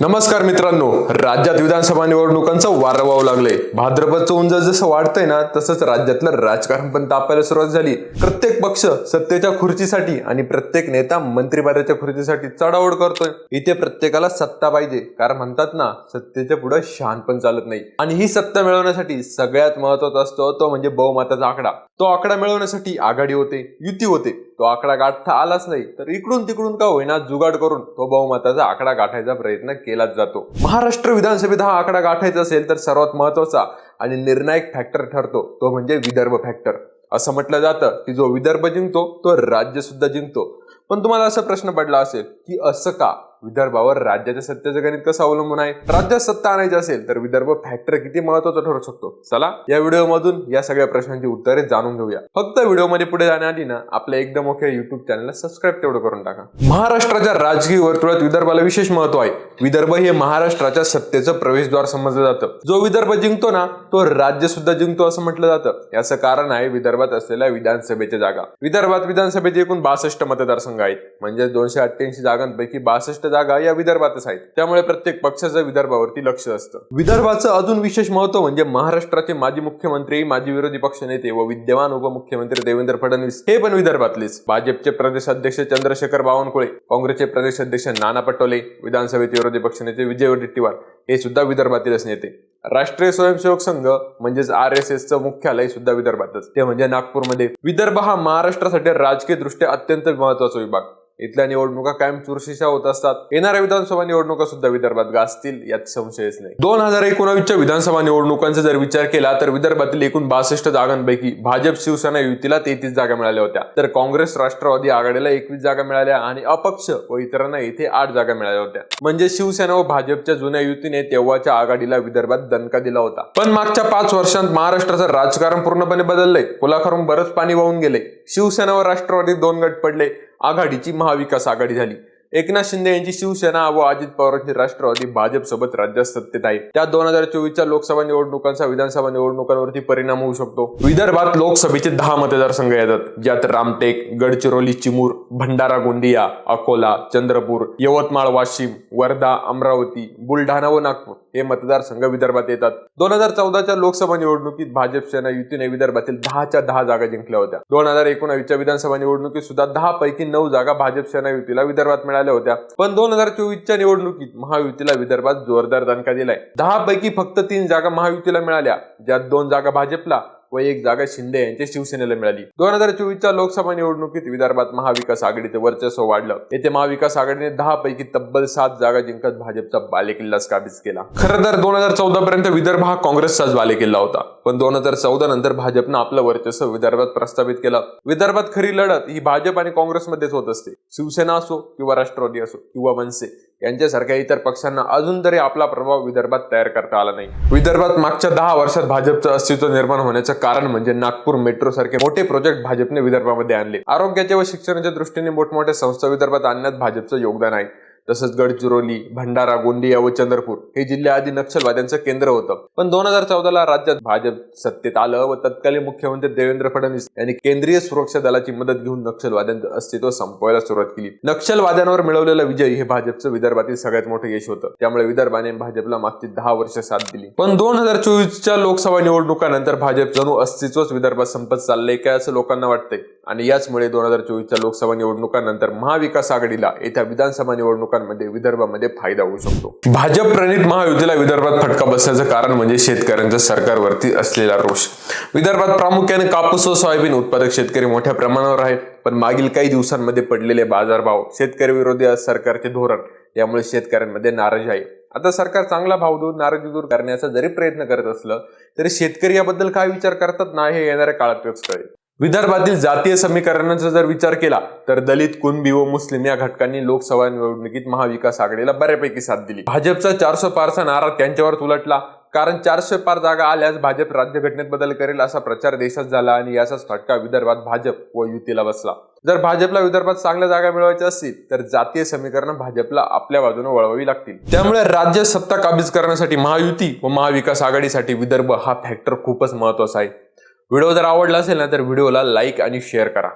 नमस्कार मित्रांनो. राज्यात विधानसभा निवडणुकांचं वारं वाहू लागलंय. भाद्रपदचं उंज जसं वाढतंय ना तसंच राज्यातलं राजकारण पण तापायला सुरुवात झाली. प्रत्येक पक्ष सत्तेच्या खुर्चीसाठी आणि प्रत्येक नेता मंत्रिपदाच्या खुर्चीसाठी चढाओढ करतोय. इथे प्रत्येकाला सत्ता पाहिजे. कारण म्हणतात ना सत्तेच्या पुढे शहाण पण चालत नाही. आणि ही सत्ता मिळवण्यासाठी सगळ्यात महत्त्वाचा असतो तो म्हणजे बहुमताचा आकडा. तो आकडा मिळवण्यासाठी आघाडी होते युती होते. तो आकडा गाठता आलाच नाही तर इकडून तिकडून का होईना जुगाड करून तो बहुमताचा आकडा गाठायचा प्रयत्न केलाच जातो. महाराष्ट्र विधानसभेत हा आकडा गाठायचा असेल तर सर्वात महत्त्वाचा आणि निर्णायक फॅक्टर ठरतो तो म्हणजे विदर्भ फॅक्टर असं म्हटलं जातं की जो विदर्भ जिंकतो तो राज्य सुद्धा जिंकतो. पण तुम्हाला असा प्रश्न पडला असेल की असं का? विदर्भावर राज्याच्या सत्तेचं गणित कसं अवलंबून आहे? राज्यात सत्ता आणायची असेल तर विदर्भ फॅक्टर किती महत्त्वाचा ठरू शकतो? चला या व्हिडिओमधून या सगळ्या प्रश्नांची उत्तरे जाणून घेऊया. फक्त व्हिडिओमध्ये पुढे जाण्याआधी ना आपल्या एकदम मोठ्या युट्यूब चॅनलला सबस्क्राईब तेवढं करून टाका. महाराष्ट्राच्या राजकीय वर्तुळात विदर्भाला विशेष महत्त्व आहे. विदर्भ हे महाराष्ट्राच्या सत्तेचं प्रवेशद्वार समजलं जातं. जो विदर्भ जिंकतो ना तो राज्य सुद्धा जिंकतो असं म्हटलं जातं. याचं कारण आहे विदर्भात असलेल्या विधानसभेच्या जागा. विदर्भात विधानसभेचे एकूण बासष्ट मतदारसंघ आहेत म्हणजे दोनशे अठ्ठ्याऐंशी जागांपैकी बासष्ट जागा या विदर्भातच आहेत. त्यामुळे प्रत्येक पक्षाचं विदर्भावरती लक्ष असतं. विदर्भाचं अजून विशेष महत्त्व म्हणजे महाराष्ट्राचे माजी मुख्यमंत्री माजी विरोधी पक्षनेते व विद्यमान उपमुख्यमंत्री देवेंद्र फडणवीस हे पण विदर्भातलेच. भाजपचे प्रदेशाध्यक्ष चंद्रशेखर बावनकुळे काँग्रेसचे प्रदेशाध्यक्ष नाना पटोले विधानसभेचे विरोधी पक्षनेते विजय वडेट्टीवार हे सुद्धा विदर्भातीलच नेते. राष्ट्रीय स्वयंसेवक संघ म्हणजेच आर एस एसचं मुख्यालय सुद्धा विदर्भातच. ते म्हणजे नागपूरमध्ये. विदर्भ हा महाराष्ट्रासाठी राजकीय दृष्ट्या अत्यंत महत्त्वाचा विभाग. इथल्या निवडणुका कायम चुरशीच्या होत असतात. येणाऱ्या विधानसभा निवडणुका सुद्धा विदर्भात गाजतील यात संशयच नाही. दोन हजार एकोणावीसच्या विधानसभा निवडणुकांचा जर विचार केला तर विदर्भातील एकूण बासष्ट जागांपैकी भाजप शिवसेना युतीला तेहतीस जागा मिळाल्या होत्या. तर काँग्रेस राष्ट्रवादी आघाडीला एकवीस जागा मिळाल्या आणि अपक्ष व इतरांना येथे आठ जागा मिळाल्या होत्या. म्हणजे शिवसेना व भाजपच्या जुन्या युतीने तेव्हाच्या आघाडीला विदर्भात दणका दिला होता. पण मागच्या पाच वर्षांत महाराष्ट्राचं राजकारण पूर्णपणे बदललंय. पुलाखारून बरंच पाणी वाहून गेले. शिवसेना व राष्ट्रवादी दोन गट पडले. आघाडीची महाविकास आघाडी झाली. एकनाथ शिंदे यांची शिवसेना व अजित पवारांची राष्ट्रवादी भाजपसोबत राज्यात सत्तेत आहे. त्या दोन हजार चोवीसच्या लोकसभा निवडणुकांचा विधानसभा निवडणुकांवरती परिणाम होऊ शकतो. विदर्भात लोकसभेचे दहा मतदारसंघ येतात. ज्यात रामटेक गडचिरोली चिमूर भंडारा गोंदिया अकोला चंद्रपूर यवतमाळ वाशिम वर्धा अमरावती बुलढाणा व नागपूर. हे मतदारसंघ विदर्भात येतात. दोन हजार चौदाच्या लोकसभा निवडणुकीत भाजप सेना युतीने विदर्भातील दहाच्या दहा जागा जिंकल्या होत्या. दोन हजार एकोणावीसच्या विधानसभा निवडणुकीत सुद्धा दहा पैकी नऊ जागा भाजप सेना युतीला विदर्भात मिळाल्या होत्या. पण दोन हजार चोवीसच्या निवडणुकीत महायुतीला विदर्भात जोरदार दणका दिलाय. दहा पैकी फक्त तीन जागा महायुतीला मिळाल्या. ज्यात दोन जागा भाजपला व एक जागा शिंदे यांच्या शिवसेनेला मिळाली. दोन हजार चोवीसच्या लोकसभा निवडणुकीत विदर्भात महाविकास आघाडीचे वर्चस्व वाढलं. येथे महाविकास आघाडीने दहा पैकी तब्बल सात जागा जिंकत भाजपचा बालेकिल्लाच काबीज केला. खरं तर दोन हजार चौदा पर्यंत विदर्भ हा काँग्रेसचाच बालेकिल्ला होता. पण दोन हजार चौदा नंतर भाजपनं आपलं वर्चस्व विदर्भात प्रस्थापित केलं. विदर्भात खरी लढत ही भाजप आणि काँग्रेसमध्येच होत असते. शिवसेना असो किंवा राष्ट्रवादी असो किंवा मनसे यांच्यासारख्या इतर पक्षांना अजून तरी आपला प्रभाव विदर्भात तयार करता आला नाही. विदर्भात मागच्या दहा वर्षात भाजपचं अस्तित्व निर्माण होण्याचं कारण म्हणजे नागपूर मेट्रो सारखे मोठे प्रोजेक्ट भाजपने विदर्भामध्ये आणले. आरोग्याच्या व शिक्षणाच्या दृष्टीने मोठमोठ्या संस्था विदर्भात आणण्यात भाजपचं योगदान आहे. तसंच गडचिरोली भंडारा गोंदिया व चंद्रपूर हे जिल्हे आधी नक्षलवाद्यांचं केंद्र होतं. पण दोन हजार चौदाला राज्यात भाजप सत्तेत आलं व तत्कालीन मुख्यमंत्री देवेंद्र फडणवीस यांनी केंद्रीय सुरक्षा दलाची मदत घेऊन नक्षलवाद्यांचं अस्तित्व संपवायला सुरुवात केली. नक्षलवाद्यांवर मिळवलेला विजय हे भाजपचं विदर्भातील सगळ्यात मोठं यश होतं. त्यामुळे विदर्भाने भाजपला मागची दहा वर्ष साथ दिली. पण दोन हजार चोवीसच्या लोकसभा निवडणुकानंतर भाजप जणू अस्तित्वच विदर्भात संपत चाललंय काय असं लोकांना वाटतंय? आणि याचमुळे दोन हजार चोवीसच्या लोकसभा निवडणुकांनंतर महाविकास आघाडीला येत्या विधानसभा निवडणुकांमध्ये विदर्भामध्ये फायदा होऊ शकतो. भाजप प्रणित महायुतीला विदर्भात फटका बसण्याचं कारण म्हणजे शेतकऱ्यांचा सरकारवरती असलेला रोष. विदर्भात प्रामुख्याने कापूस व सोयाबीन उत्पादक शेतकरी मोठ्या प्रमाणावर आहे पण मागील काही दिवसांमध्ये पडलेले बाजारभाव शेतकरी विरोधी सरकारचे धोरण यामुळे शेतकऱ्यांमध्ये नाराज आहे. आता सरकार चांगला भाव देऊन नाराजी दूर करण्याचा जरी प्रयत्न करत असलं तरी शेतकरी याबद्दल काय विचार करतात ना हे येणाऱ्या काळात वेळच कळेल विदर्भातील जातीय समीकरणांचा जर विचार केला तर दलित कुणबी व मुस्लिम या घटकांनी लोकसभा निवडणुकीत महाविकास आघाडीला बऱ्यापैकी साथ दिली. भाजपचा चारशे पारचा नारा त्यांच्यावर उलटला कारण चारशे पार जागा आल्यास भाजप राज्यघटनेत बदल करेल असा प्रचार देशात झाला आणि याचाच फटका विदर्भात भाजप व युतीला बसला. जर भाजपला विदर्भात चांगल्या जागा मिळवायच्या असतील तर जातीय समीकरण भाजपला आपल्या बाजूने वळवावी लागतील. त्यामुळे राज्य सत्ता काबीज करण्यासाठी महायुती व महाविकास आघाडीसाठी विदर्भ हा फॅक्टर खूपच महत्त्वाचा आहे. व्हिडिओ जर आवडला असेल ना तर व्हिडिओला लाईक आणि शेअर करा.